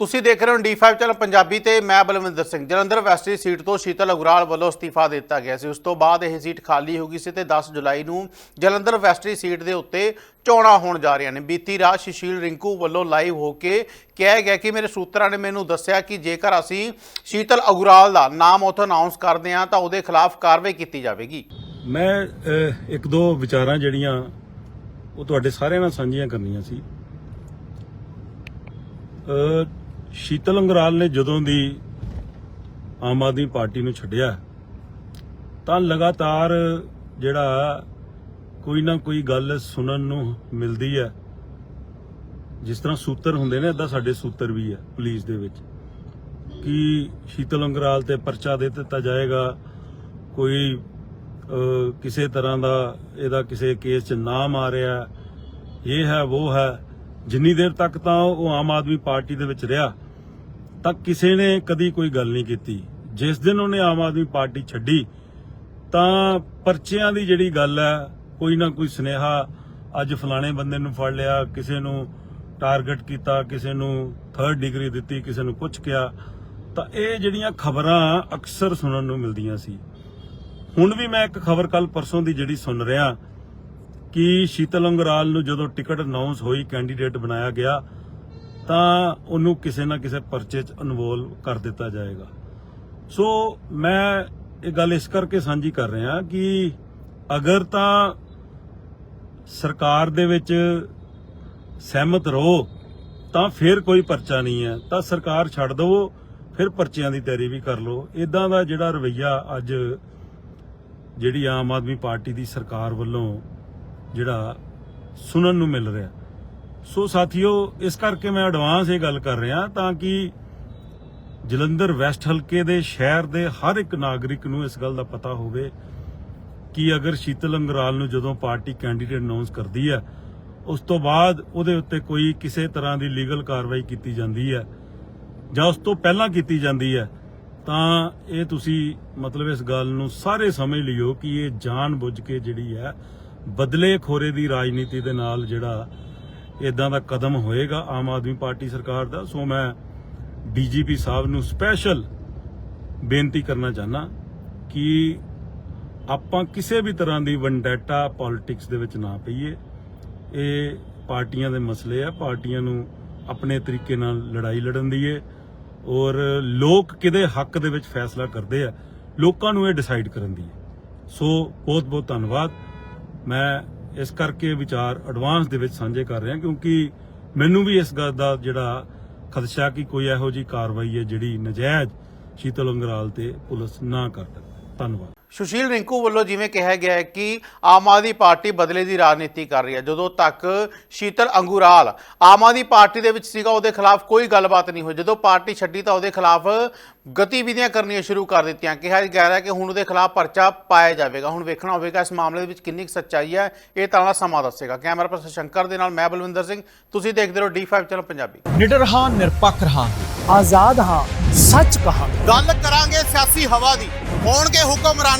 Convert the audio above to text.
ਤੁਸੀਂ ਦੇਖ ਰਹੇ ਹੋ D5 ਚੈਨਲ ਪੰਜਾਬੀ ਤੇ ਮੈਂ ਬਲਵਿੰਦਰ ਸਿੰਘ। ਜਲੰਧਰ ਵੈਸਟਰੀ ਸੀਟ ਤੋਂ ਸ਼ੀਤਲ ਅਗਰਾਲ ਵੱਲੋਂ ਅਸਤੀਫਾ ਦਿੱਤਾ ਗਿਆ ਸੀ। ਉਸ ਤੋਂ ਬਾਅਦ ਇਹ ਸੀਟ ਖਾਲੀ ਹੋ ਗਈ ਸੀ ਤੇ 10 ਜੁਲਾਈ ਨੂੰ ਜਲੰਧਰ ਵੈਸਟਰੀ ਸੀਟ ਦੇ ਉੱਤੇ ਚੋਣਾਂ ਹੋਣ ਜਾ ਰਹੀਆਂ ਨੇ। ਬੀਤੀ ਰਾਤ ਸੁਸ਼ੀਲ ਰਿੰਕੂ ਵੱਲੋਂ ਲਾਈਵ ਹੋ ਕੇ ਕਿਹਾ ਗਿਆ ਕਿ ਮੇਰੇ ਸੂਤਰਾਂ ਨੇ ਮੈਨੂੰ ਦੱਸਿਆ ਕਿ ਜੇਕਰ ਅਸੀਂ ਸ਼ੀਤਲ ਅਗਰਾਲ ਦਾ ਨਾਮ ਉੱਥੇ ਅਨਾਉਂਸ ਕਰਦੇ ਹਾਂ ਤਾਂ ਉਹਦੇ ਖਿਲਾਫ ਕਾਰਵਾਈ ਕੀਤੀ ਜਾਵੇਗੀ। ਮੈਂ ਇੱਕ ਦੋ ਵਿਚਾਰਾਂ ਜਿਹੜੀਆਂ ਉਹ ਤੁਹਾਡੇ ਸਾਰਿਆਂ ਨਾਲ ਸਾਂਝੀਆਂ ਕਰਨੀਆਂ ਸੀ। ਸ਼ੀਤਲ ਅੰਗਰਾਲ ਨੇ ਜਦੋਂ ਦੀ ਆਮ ਆਦਮੀ ਪਾਰਟੀ ਨੂੰ ਛੱਡਿਆ, ਤਾਂ ਲਗਾਤਾਰ ਜਿਹੜਾ ਕੋਈ ਨਾ ਕੋਈ ਗੱਲ ਸੁਣਨ ਨੂੰ ਮਿਲਦੀ ਹੈ। ਜਿਸ ਤਰ੍ਹਾਂ ਸੂਤਰ ਹੁੰਦੇ ਨੇ, ਏਦਾਂ ਸਾਡੇ ਸੂਤਰ ਵੀ ਹੈ ਪੁਲਿਸ ਦੇ ਵਿੱਚ। ਕਿ ਸ਼ੀਤਲ ਅੰਗਰਾਲ ਤੇ ਪਰਚਾ ਦੇ ਦਿੱਤਾ ਜਾਏਗਾ, ਕੋਈ ਕਿਸੇ ਤਰ੍ਹਾਂ ਦਾ ਇਹਦਾ ਕਿਸੇ ਕੇਸ 'ਚ ਨਾਮ ਆ ਰਿਹਾ, ਇਹ ਹੈ, ਉਹ ਹੈ। ਜਿੰਨੀ ਦੇਰ ਤੱਕ ਤਾਂ ਉਹ ਆਮ ਆਦਮੀ ਪਾਰਟੀ ਦੇ ਵਿੱਚ ਰਿਹਾ, ਤਾਂ ਕਿਸੇ ਨੇ ਕਦੀ ਕੋਈ ਗੱਲ ਨਹੀਂ ਕੀਤੀ। ਜਿਸ ਦਿਨ ਉਹਨੇ ਆਮ ਆਦਮੀ ਪਾਰਟੀ ਛੱਡੀ, ਤਾਂ ਪਰਚਿਆਂ ਦੀ ਜਿਹੜੀ ਗੱਲ ਹੈ, ਕੋਈ ਨਾ ਕੋਈ ਸੁਨੇਹਾ ਅੱਜ ਫਲਾਣੇ ਬੰਦੇ ਨੂੰ ਫੜ ਲਿਆ, ਕਿਸੇ ਨੂੰ ਟਾਰਗੇਟ ਕੀਤਾ, ਕਿਸੇ ਨੂੰ ਥਰਡ ਡਿਗਰੀ ਦਿੱਤੀ, ਕਿਸੇ ਨੂੰ ਕੁਝ ਕਿਹਾ, ਤਾਂ ਇਹ ਜਿਹੜੀਆਂ ਖਬਰਾਂ ਅਕਸਰ ਸੁਣਨ ਨੂੰ ਮਿਲਦੀਆਂ ਸੀ। ਹੁਣ ਵੀ ਮੈਂ ਇੱਕ ਖਬਰ ਕੱਲ ਪਰਸੋਂ ਦੀ ਜਿਹੜੀ ਸੁਣ ਰਿਹਾ ਕਿ ਸ਼ੀਤਲ ਅੰਗਰਾਲ ਨੂੰ ਜਦੋਂ ਟਿਕਟ ਅਨਾਉਂਸ ਹੋਈ ਕੈਂਡੀਡੇਟ ਬਣਾਇਆ ਗਿਆ, ਤਾਂ ਉਹਨੂੰ ਕਿਸੇ ਨਾ ਕਿਸੇ ਪਰਚੇ 'ਚ ਇਨਵੋਲਵ ਕਰ ਦਿੱਤਾ ਜਾਏਗਾ। ਸੋ ਮੈਂ ਇਹ ਗੱਲ ਇਸ ਕਰਕੇ ਸਾਂਝੀ ਕਰ ਰਿਹਾ ਕਿ ਅਗਰ ਤਾਂ ਸਰਕਾਰ ਦੇ ਵਿੱਚ ਸਹਿਮਤ ਰਹੋ, ਤਾਂ ਫਿਰ ਕੋਈ ਪਰਚਾ ਨਹੀਂ ਹੈ। ਤਾਂ ਸਰਕਾਰ ਛੱਡ ਦਿਵੋ, ਫਿਰ ਪਰਚਿਆਂ ਦੀ ਤਿਆਰੀ ਵੀ ਕਰ ਲਓ। ਇਦਾਂ ਦਾ ਜਿਹੜਾ ਰਵਈਆ ਅੱਜ ਜਿਹੜੀ ਆਮ ਆਦਮੀ ਪਾਰਟੀ ਦੀ ਸਰਕਾਰ ਵੱਲੋਂ ਜਿਹੜਾ ਸੁਣਨ ਨੂੰ ਮਿਲ ਰਿਹਾ। ਸੋ ਸਾਥੀਓ, ਇਸ ਕਰਕੇ ਮੈਂ ਐਡਵਾਂਸ ਇਹ ਗੱਲ ਕਰ ਰਿਹਾ ਤਾਂ ਕਿ ਜਲੰਧਰ ਵੈਸਟ ਹਲਕੇ ਦੇ ਸ਼ਹਿਰ ਦੇ ਹਰ ਇੱਕ ਨਾਗਰਿਕ ਨੂੰ ਇਸ ਗੱਲ ਦਾ ਪਤਾ ਹੋਵੇ ਕਿ ਅਗਰ ਸ਼ੀਤਲ ਅੰਗਰਾਲ ਨੂੰ ਜਦੋਂ ਪਾਰਟੀ ਕੈਂਡੀਡੇਟ ਅਨਾਉਂਸ ਕਰਦੀ ਹੈ, ਉਸ ਤੋਂ ਬਾਅਦ ਉਹਦੇ ਉੱਤੇ ਕੋਈ ਕਿਸੇ ਤਰ੍ਹਾਂ ਦੀ ਲੀਗਲ ਕਾਰਵਾਈ ਕੀਤੀ ਜਾਂਦੀ ਹੈ ਜਾਂ ਉਸ ਤੋਂ ਪਹਿਲਾਂ ਕੀਤੀ ਜਾਂਦੀ ਹੈ, ਤਾਂ ਇਹ ਤੁਸੀਂ ਮਤਲਬ ਇਸ ਗੱਲ ਨੂੰ ਸਾਰੇ ਸਮਝ ਲਿਓ ਕਿ ਇਹ ਜਾਣ ਬੁੱਝ ਕੇ ਜਿਹੜੀ ਹੈ ਬਦਲੇ ਖੋਰੇ ਦੀ ਰਾਜਨੀਤੀ ਦੇ ਨਾਲ ਜਿਹੜਾ ਇਦਾਂ ਦਾ ਕਦਮ ਹੋਏਗਾ ਆਮ ਆਦਮੀ ਪਾਰਟੀ ਸਰਕਾਰ ਦਾ, ਸੋ ਮੈਂ ਡੀਜੀਪੀ ਸਾਹਿਬ ਨੂੰ ਸਪੈਸ਼ਲ ਬੇਨਤੀ ਕਰਨਾ ਚਾਹਨਾ ਕਿ ਆਪਾਂ ਕਿਸੇ ਵੀ ਤਰ੍ਹਾਂ ਦੀ ਵੰਡੈਟਾ ਪੋਲਿਟਿਕਸ ਦੇ ਵਿੱਚ ਨਾ ਪਈਏ। ਇਹ ਪਾਰਟੀਆਂ ਦੇ ਮਸਲੇ ਆ, ਪਾਰਟੀਆਂ ਨੂੰ ਆਪਣੇ ਤਰੀਕੇ ਨਾਲ ਲੜਾਈ ਲੜਨ ਦੀ ਏ ਔਰ ਲੋਕ ਕਿਹਦੇ ਹੱਕ ਦੇ ਵਿੱਚ ਫੈਸਲਾ ਕਰਦੇ ਆ, ਲੋਕਾਂ ਨੂੰ ਇਹ ਡਿਸਾਈਡ ਕਰਨ ਦੀ ਹੈ ਸੋ ਬਹੁਤ ਬਹੁਤ ਧੰਨਵਾਦ। ਮੈਂ ਇਸ ਕਰਕੇ ਵਿਚਾਰ ਐਡਵਾਂਸ ਦੇ ਵਿੱਚ ਸਾਂਝੇ ਕਰ ਰਿਹਾ ਕਿਉਂਕਿ ਮੈਨੂੰ ਵੀ ਇਸ ਗੱਲ ਦਾ ਜਿਹੜਾ ਖਦਸ਼ਾ ਕਿ ਕੋਈ ਇਹੋ ਜੀ ਕਾਰਵਾਈ ਹੈ ਜਿਹੜੀ ਨਜਾਇਜ਼ ਸ਼ੀਤਲ ਅੰਗਰਾਲ ਤੇ ਪੁਲਿਸ ਨਾ ਕਰ ਸਕੇ। ਧੰਨਵਾਦ। ਸੁਸ਼ੀਲ ਰਿੰਕੂ ਵੱਲੋਂ ਜਿਵੇਂ ਕਿਹਾ ਗਿਆ ਹੈ ਕਿ ਆਮ ਆਦਮੀ ਪਾਰਟੀ ਬਦਲੇ ਦੀ ਰਾਜਨੀਤੀ ਕਰ ਰਹੀ ਹੈ। ਜਦੋਂ ਤੱਕ ਸ਼ੀਤਲ ਅੰਗੂਰਾਲ ਆਮ ਆਦਮੀ ਪਾਰਟੀ ਦੇ ਵਿੱਚ ਸੀਗਾ ਉਹਦੇ ਖਿਲਾਫ ਕੋਈ ਗੱਲਬਾਤ ਨਹੀਂ ਹੋਈ। ਜਦੋਂ ਪਾਰਟੀ ਛੱਡੀ ਤਾਂ ਉਹਦੇ ਖਿਲਾਫ ਗਤੀਵਿਧੀਆਂ ਕਰਨੀਆਂ ਸ਼ੁਰੂ ਕਰ ਦਿੱਤੀਆਂ। ਕਿਹਾ ਜਾ ਰਿਹਾ ਕਿ ਹੁਣ ਉਹਦੇ ਖਿਲਾਫ ਪਰਚਾ ਪਾਇਆ ਜਾਵੇਗਾ। ਹੁਣ ਵੇਖਣਾ ਹੋਵੇਗਾ ਇਸ ਮਾਮਲੇ ਦੇ ਵਿੱਚ ਕਿੰਨੀ ਕੁ ਸੱਚਾਈ ਹੈ। ਇਹ ਤਾਂ ਵਾਲਾ ਸਮਾਂ ਦੱਸੇਗਾ। ਕੈਮਰਾ ਪਰਸਨ ਸ਼ੰਕਰ ਦੇ ਨਾਲ ਮੈਂ ਬਲਵਿੰਦਰ ਸਿੰਘ। ਤੁਸੀਂ ਦੇਖਦੇ ਰਹੋ D5 ਚੈਨਲ ਪੰਜਾਬੀ। ਨਿਡਰ ਹਾਂ ਨਿਰਪੱਖ ਰਹਾਂਗੇ। ਆਜ਼ਾਦ ਹਾਂ ਸੱਚ ਕਹਾਂਗੇ। ਗੱਲ ਕਰਾਂਗੇ ਸਿਆਸੀ ਹਵਾ ਦੀ। ਹੋਣਗੇ ਹੁਕਮਰਾਨਾਂ